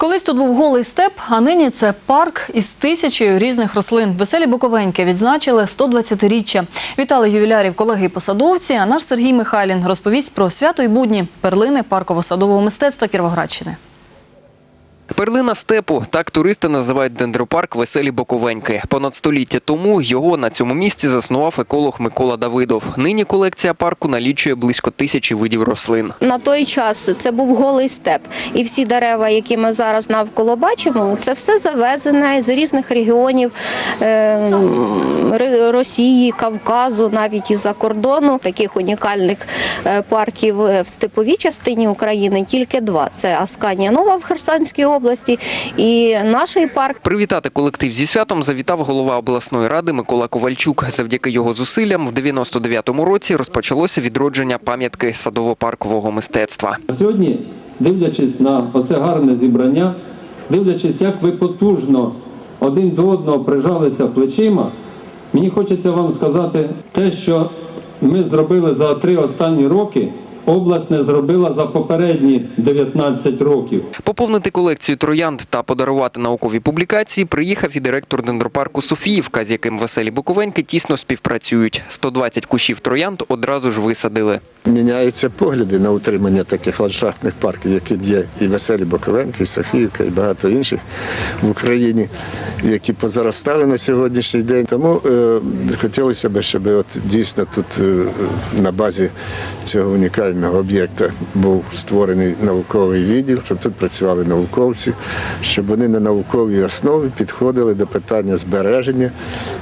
Колись тут був голий степ, а нині це парк із тисячею різних рослин. Веселі Буковеньки відзначили 120-річчя. Вітали ювілярів колеги і посадовці. А наш Сергій Михайлін розповість про свято й будні перлини парково-садового мистецтва Кіровоградщини. Перлина степу так туристи називають дендропарк Веселі Боковеньки. Понад століття тому його на цьому місці заснував еколог Микола Давидов. Нині колекція парку налічує близько тисячі видів рослин. На той час це був голий степ, і всі дерева, які ми зараз навколо бачимо, це все завезене з різних регіонів е, Р- Росії, Кавказу, навіть із-за кордону. Таких унікальних е, парків в степовій частині України тільки два: це Асканія Нова в Херсонській області і наш парк. Привітати колектив зі святом завітав голова обласної ради Микола Ковальчук. Завдяки його зусиллям в 99-му році розпочалося відродження пам'ятки садово-паркового мистецтва. Сьогодні, дивлячись на оце гарне зібрання, дивлячись, як ви потужно один до одного прижалися плечима, мені хочеться вам сказати те, що ми зробили за три останні роки, область не зробила за попередні 19 років. Поповнити колекцію троянд та подарувати наукові публікації приїхав і директор дендропарку Софіївка, з яким веселі Буковеньки тісно співпрацюють. 120 кущів троянд одразу ж висадили. Міняються погляди на утримання таких ландшафтних парків, які є і Веселі Боковенки, і Софіївка, і багато інших в Україні, які позаростали на сьогоднішній день. Тому е, хотілося б, щоб от дійсно тут е, на базі цього унікального об'єкта був створений науковий відділ, щоб тут працювали науковці, щоб вони на науковій основі підходили до питання збереження,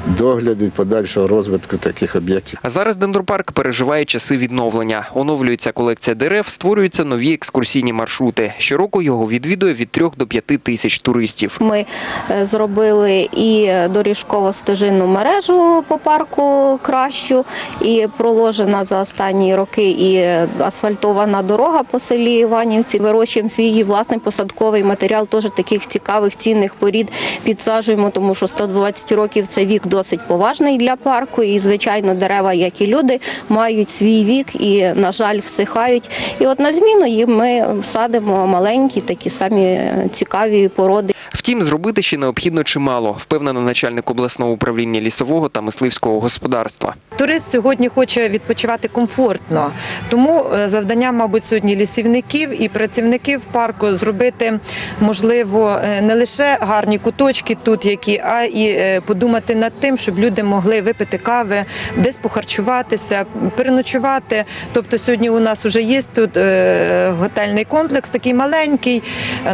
догляду і подальшого розвитку таких об'єктів. А зараз дендропарк переживає часи відновлення. Оновлюється колекція дерев, створюються нові екскурсійні маршрути. Щороку його відвідує від 3 до 5 тисяч туристів. Ми е, зробили і доріжково стежинну мережу по парку кращу, і проложена за останні роки і асфальтована дорога по селі Іванівці. Вирощуємо свій власний посадковий матеріал, теж таких цікавих цінних порід підсаджуємо, тому що 120 років це вік досить поважний для парку. І звичайно, дерева, як і люди, мають свій вік і, на жаль, всихають. І от на зміну їм ми садимо маленькі, такі самі цікаві породи. Втім, зробити ще необхідно чимало, впевнена начальник обласного управління лісового та мисливського господарства. Турист сьогодні хоче відпочивати комфортно, тому завдання, мабуть, сьогодні лісівників і працівників парку зробити можливо е, не лише гарні куточки тут, які, а і е, подумати над тим, щоб люди могли випити кави, десь похарчуватися, переночувати. Тобто сьогодні у нас вже є тут е, готельний комплекс, такий маленький.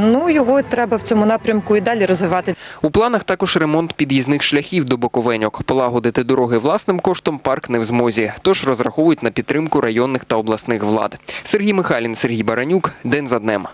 Ну його треба в цьому напрямку і далі розвивати. У планах також ремонт під'їзних шляхів до Боковеньок. Полагодити дороги власним коштом парк не в змозі, тож розраховують на підтримку районних та обласних влад. Сергій Михайлін, Сергій Баранюк. День за днем.